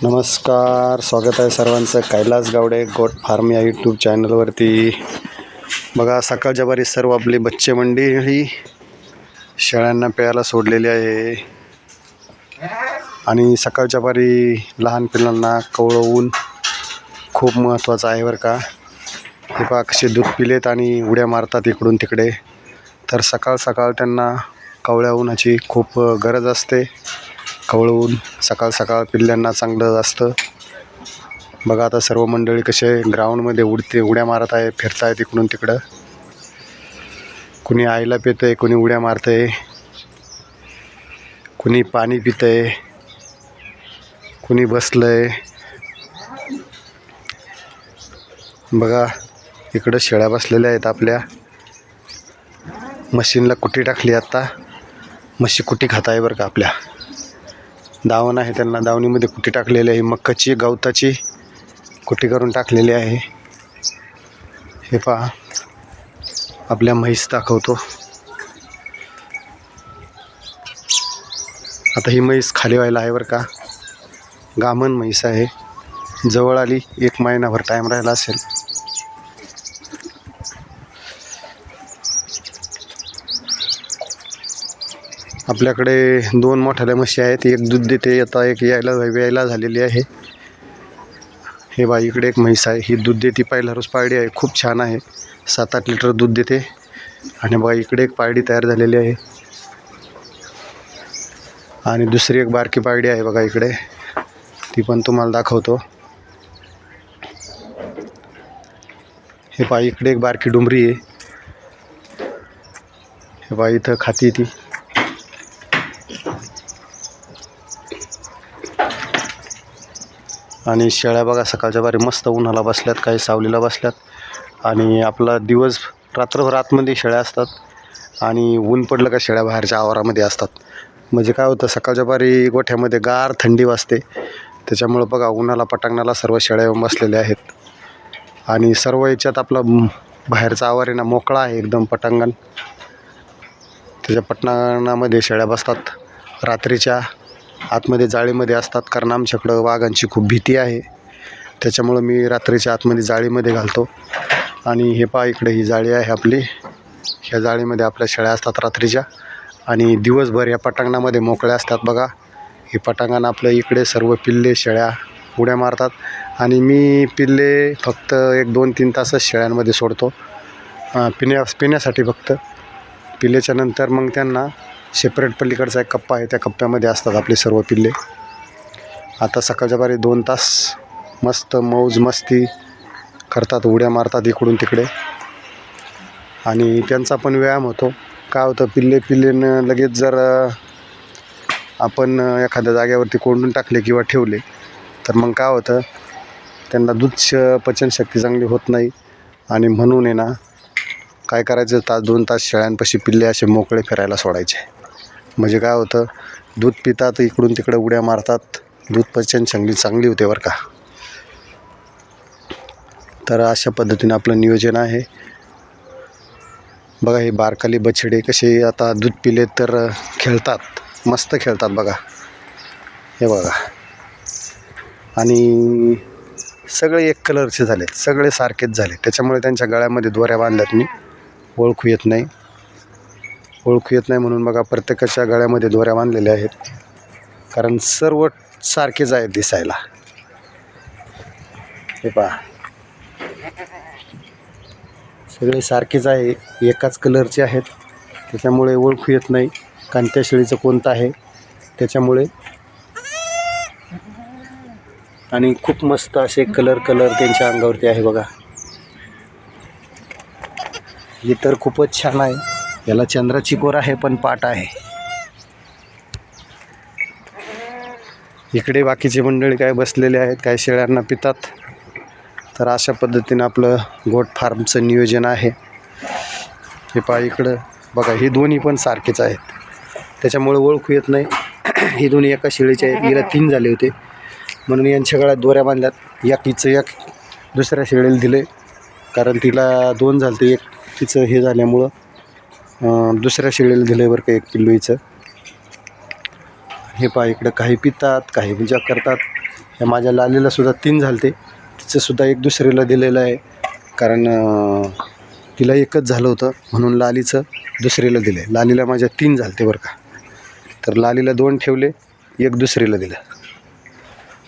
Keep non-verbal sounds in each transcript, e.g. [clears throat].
नमस्कार स्वागत आहे सर्वांचं. कैलास गावडे गोट फार्म या यूट्यूब चॅनलवरती बघा सकाळच्या बारी सर्व आपली बच्चे मंडी ही शेळ्यांना प्यायला सोडलेली आहे. आणि सकाळच्या बारी लहान पिलांना कवळवून खूप महत्त्वाचं आहे बरं का. हे पहा कसे दूध पिलेत आणि उड्या मारतात इकडून तिकडे. तर सकाळ सकाळ त्यांना कवळ्या उन्हाची खूप गरज असते. कवळवून सकाळ सकाळ पिल्ल्यांना चांगलं असतं. बघा आता सर्व मंडळी कसे ग्राउंडमध्ये उडते उड्या मारत आहे फिरताय इकडून तिकडं. कुणी आईला पितं आहे कुणी उड्या मारतं आहे कुणी पाणी पितं आहे कुणी बसलं आहे बघा इकडं शेळ्या बसलेल्या आहेत आपल्या. मशीनला कुटी टाकली आता. म्हशी कुटी खाता आहे बरं का आपल्या. दावण आहे त्यांना. दावणीमध्ये कुटी टाकलेली आहे? मक्काची गवताची कुटी करून टाकलेली आहे? हे पहा. आपल्या म्हैस दाखवतो. आता ही म्हैस खाली व्हायला आहे बरं का. गामन म्हैस आहे. जवळ आली एक महिनाभर टाईम राहिला असेल. आपल्याकडे दोन मोठ्याल्या म्हशी आहेत. एक दूध देते आता एक यायला यायला झालेली आहे. हे बा इकडे एक म्हैस आहे. ही दूध देते पहिला रोज पाळडी आहे. खूप छान आहे. सात आठ लिटर दूध देते. आणि बघा इकडे एक पाळडी तयार झालेली आहे. आणि दुसरी एक बारकी पाळडी आहे बघा इकडे. ती पण तुम्हाला दाखवतो. हे पहा इकडे एक बारकी डुमरी आहे. हे पहा इथं खाती ती. आणि शेळ्या बघा सकाळच्या बारी मस्त उन्हाला बसल्यात काही सावलीला बसल्यात. आणि आपला दिवस रात्रभर आतमध्ये शेळ्या असतात. आणि ऊन पडलं का शेळ्या बाहेरच्या आवारामध्ये असतात. म्हणजे काय होतं सकाळच्या बारी गोठ्यामध्ये गार थंडी वाजते. त्याच्यामुळं बघा उन्हाला पटांगणाला सर्व शेळ्या येऊन बसलेल्या आहेत. आणि सर्व याच्यात आपला बाहेरचा आवार आहे ना मोकळा आहे एकदम पटांगण. त्याच्या पटांगणामध्ये शेळ्या बसतात. रात्रीच्या आतमध्ये जाळीमध्ये असतात कारण आमच्याकडं वाघांची खूप भीती आहे. त्याच्यामुळं मी रात्रीच्या आतमध्ये जाळीमध्ये घालतो. आणि हे पहा इकडे ही जाळी आहे आपली. ह्या जाळीमध्ये आपल्या शेळ्या असतात रात्रीच्या. आणि दिवसभर या पटांगणामध्ये मोकळ्या असतात बघा. हे पटांगण आपलं इकडे सर्व पिल्ले शेळ्या उड्या मारतात. आणि मी पिल्ले फक्त एक दोन तीन तासच शेळ्यांमध्ये सोडतो. पिण्या पिण्यासाठी फक्त. पिल्ल्याच्यानंतर मग त्यांना सेपरेट पलीकडचा एक कप्पा आहे. त्या कप्प्यामध्ये असतात आपले सर्व पिल्ले. आता सकाळच्या बारी दोन तास मस्त मौज मस्ती करतात. उड्या मारतात इकडून तिकडे. आणि त्यांचा पण व्यायाम होतो. काय होतं पिल्ले पिल्लेनं लगेच जर आपण एखाद्या जागेवरती कोंडून टाकले किंवा ठेवले तर मग काय होतं त्यांना दूध श पचनशक्ती चांगली होत नाही. आणि म्हणून आहे ना काय करायचं तास दोन तास शेळ्यांपाशी पिल्ले असे मोकळे फिरायला सोडायचे. म्हणजे काय होतं दूध पितात इकडून तिकडे उड्या मारतात. दूध पचन चांगली चांगली होते बरं का. तर अशा पद्धतीने आपलं नियोजन आहे. बघा हे बारकाली बछडे कसे आता दूध पिले तर खेळतात. मस्त खेळतात बघा. हे बघा. आणि सगळे एक कलरचे झालेत. सगळे सारखेच झाले त्याच्यामुळे त्यांच्या गळ्यामध्ये दोऱ्या बांधल्यात मी. ओळखू येत नाही. ओळखू येत नाही म्हणून बघा प्रत्येकाच्या गळ्यामध्ये दोऱ्या बांधलेल्या आहेत. कारण सर्व सारखेच आहेत दिसायला. हे पहा. सगळे सारखेच आहे एकाच कलरचे आहेत. त्याच्यामुळे ओळखू येत नाही कांत्या शेळीचं कोणतं आहे. त्याच्यामुळे आणि खूप मस्त असे कलर कलर त्यांच्या अंगावरती आहे बघा. हे तर खूपच छान आहे. याला चंद्राची कोर आहे पण पाट आहे. इकडे बाकीचे मंडळी काय बसलेले आहेत काय शेळ्यांना पितात. तर अशा पद्धतीनं आपलं गोट फार्मचं नियोजन आहे. हे पहा इकडं. बघा हे दोन्ही पण सारखेच आहेत. त्याच्यामुळे ओळखू येत नाही. [clears throat] हे दोन्ही एका शेळीचे आहेत. गेल्या तीन झाले होते. म्हणून यांच्या गळ्यात दोऱ्या बांधल्यात. एक हिचं एक दुसऱ्या शेळीला दिले कारण तिला दोन झालं ते एक तिचं हे झाल्यामुळं दुसऱ्या शेळीला दिलं बरं का एक पिल्लू हे पहा इकडं काही पितात काही पूजा करतात. ह्या माझ्या लालीला सुद्धा तीन झालते. तिचंसुद्धा एक दुसरीला दिलेलं आहे. कारण तिला एकच झालं होतं म्हणून लालीचं दुसरीला दिलं आहे लालीला माझ्या तीन झालते बरं का. तर लालीला दोन ठेवले एक दुसरीला दिलं.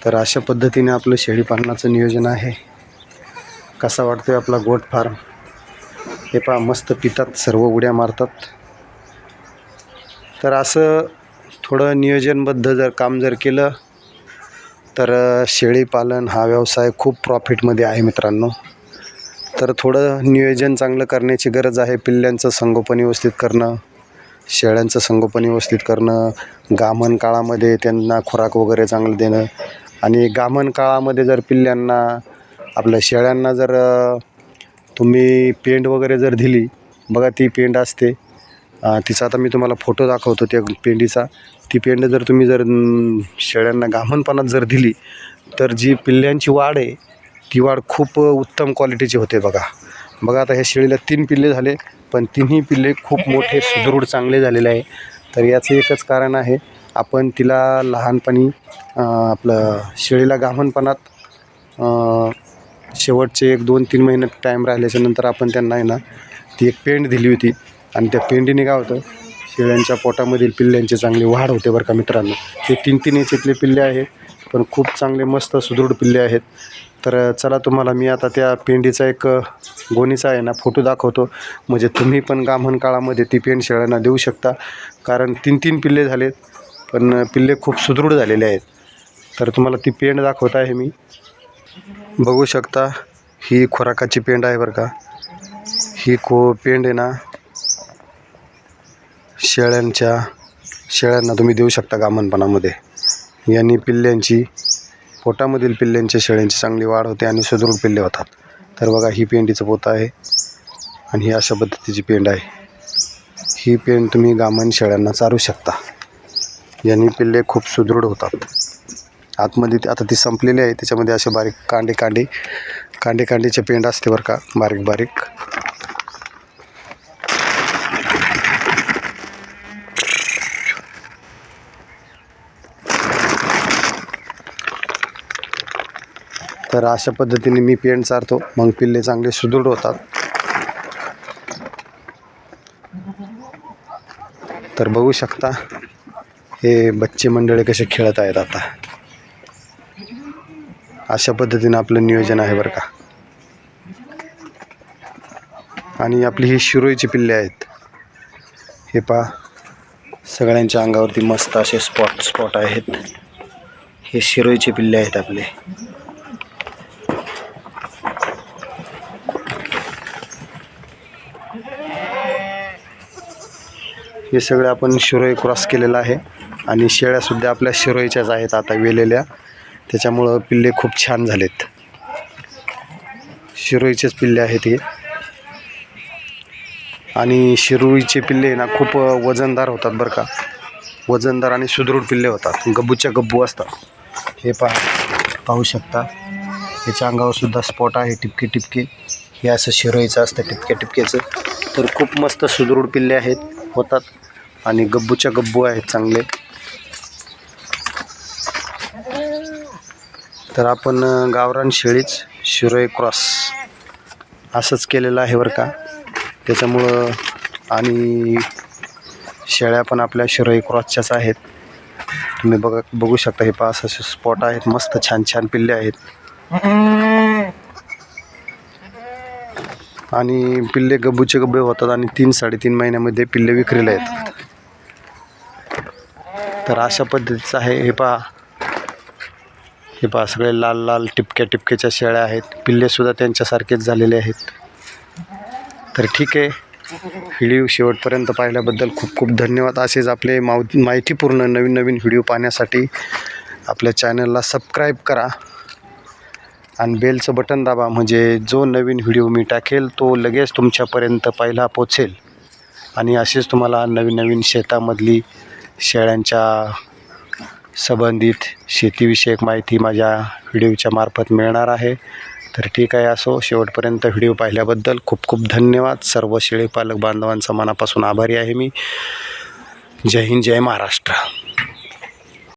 तर अशा पद्धतीने आपलं शेळीपालनाचं नियोजन आहे. कसा वाटतो आपला गोट फार्म? हे पहा मस्त पितात सर्व उड्या मारतात. तर असं थोडं नियोजनबद्ध जर काम जर केलं तर शेळीपालन हा व्यवसाय खूप प्रॉफिटमध्ये आहे मित्रांनो. तर थोडं नियोजन चांगलं करण्याची गरज आहे पिल्ल्यांचं संगोपन व्यवस्थित करणं शेळ्यांचं संगोपन व्यवस्थित करणं गामण काळामध्ये त्यांना खुराक वगैरे चांगलं देणं. आणि गामण काळामध्ये जर पिल्ल्यांना आपल्या शेळ्यांना जर तुम्ही पेंड वगैरे जर दिली बघा ती पेंड असते. तिचा आता मी तुम्हाला फोटो दाखवतो त्या पेंडीचा. ती पेंड जर तुम्ही जर शेळ्यांना घामणपणात जर दिली तर जी पिल्ल्यांची वाढ आहे ती वाढ खूप उत्तम क्वालिटीची होते बघा. बघा आता ह्या शेळीला तीन पिल्ले झाले पण तिन्ही पिल्ले खूप मोठे सुदृढ चांगले झालेले आहे. तर याचं एकच कारण आहे आपण तिला लहानपणी आपलं शेळीला घामणपणात शेवटचे एक दोन तीन महिने टाईम राहिल्याच्या नंतर आपण त्यांना आहे ना ती एक पेंड दिली होती. आणि त्या पेंडीने काय होतं शेळ्यांच्या पोटामधील पिल्ल्यांची चांगली वाढ होते बरं का मित्रांनो. ते तीन तीन याच्यातले पिल्ले आहेत पण खूप चांगले मस्त सुदृढ पिल्ले आहेत. तर चला तुम्हाला मी आता त्या पेंडीचा एक गोणीचा आहे ना फोटो दाखवतो. म्हणजे तुम्ही पण गामण काळामध्ये ती पेंड शेळ्यांना देऊ शकता. कारण तीन तीन पिल्ले झालेत पण पिल्ले खूप सुदृढ झालेले आहेत. तर तुम्हाला ती पेंड दाखवत आहे मी. बघू शकता ही खुराकाची पेंड आहे बरं का. ही को पेंड आहे ना शेळ्यांच्या शेळ्यांना तुम्ही देऊ शकता गामणपणामध्ये यांनी पिल्ल्यांची पोटामधील पिल्ल्यांच्या शेळ्यांची चांगली वाढ होते आणि सुदृढ पिल्ले होतात. तर बघा ही पेंडीचं पोतं आहे आणि ही अशा पद्धतीची पेंड आहे. ही पेंड तुम्ही गामण शेळ्यांना चारू शकता. यांनी पिल्ले खूप सुदृढ होतात. आतमध्ये आता ती संपलेली आहे. त्याच्यामध्ये असे बारीक कांडे कांडे कांडे कांडीचे पेंड असते बरं का बारीक बारीक. तर अशा पद्धतीने मी पेंड चारतो. मग पिल्ले चांगले सुदृढ होतात. तर बघू शकता हे बच्चे मंडळी कसे खेळत आहेत आता. अशा पद्धतीनं आपलं नियोजन आहे बरं का. आणि आपली ही शिरोईची पिल्ले आहेत. हे पहा सगळ्यांच्या अंगावरती मस्त असे स्पॉट स्पॉट आहेत. हे शिरोईचे पिल्ले आहेत आपले. हे सगळे आपण शिरोई क्रॉस केलेलं आहे. आणि शेळ्यासुद्धा आपल्या शिरोईच्याच आहेत आता वेलेल्या. त्याच्यामुळं पिल्ले खूप छान झालेत. शिरोईचेच पिल्ले आहेत हे. आणि शिरोईचे पिल्ले ना खूप वजनदार होतात बरं का. वजनदार आणि सुदृढ पिल्ले होतात. गब्बूच्या गब्बू असतात. हे पहा पाहू शकता. याच्या अंगावरसुद्धा स्पॉट आहे टिपके टिपके. हे असं शिरोईचं असतं टिपक्या टिपक्याचं तर खूप मस्त सुदृढ पिल्ले आहेत होतात. आणि गब्बूच्या गब्बू आहेत चांगले. तर आपण गावरान शेळीच शिरोई क्रॉस असंच केलेलं आहे बरं का. त्याच्यामुळं आणि शेळ्या पण आपल्या शिरोई क्रॉसच्याच आहेत. तुम्ही बघा बघू शकता हे पास असे स्पॉट आहेत मस्त छान छान पिल्ले आहेत. आणि पिल्ले गब्बूचे गब्बे होतात आणि तीन साडेतीन महिन्यामध्ये पिल्ले विक्रीला येतात. तर अशा पद्धतीचं आहे हे पहा. हे पहा सगळे लाल लाल टिपक्या टिपक्याच्या शेळ्या आहेत. पिल्लेसुद्धा त्यांच्यासारखेच झालेले आहेत. तर ठीक आहे. व्हिडिओ शेवटपर्यंत पाहिल्याबद्दल खूप खूप धन्यवाद. असेच आपले माव माहितीपूर्ण नवीन नवीन व्हिडिओ पाहण्यासाठी आपल्या चॅनलला सबस्क्राईब करा. आणि बेलचं बटन दाबा म्हणजे जो नवीन व्हिडिओ मी टाकेल तो लगेच तुमच्यापर्यंत पहिला पोचेल आणि असेच तुम्हाला नवीन नवीन शेतामधली शेळ्यांच्या संबंधित शेतीविषयक माहिती माझ्या व्हिडिओच्या मार्फत मिळणार आहे. तर ठीक आहे असो. शेवटपर्यंत व्हिडिओ पाहिल्याबद्दल खूप खूप धन्यवाद. सर्व शेळी पालक बांधवांचा मनापासून आभारी आहे मी. जय हिंद जय महाराष्ट्र.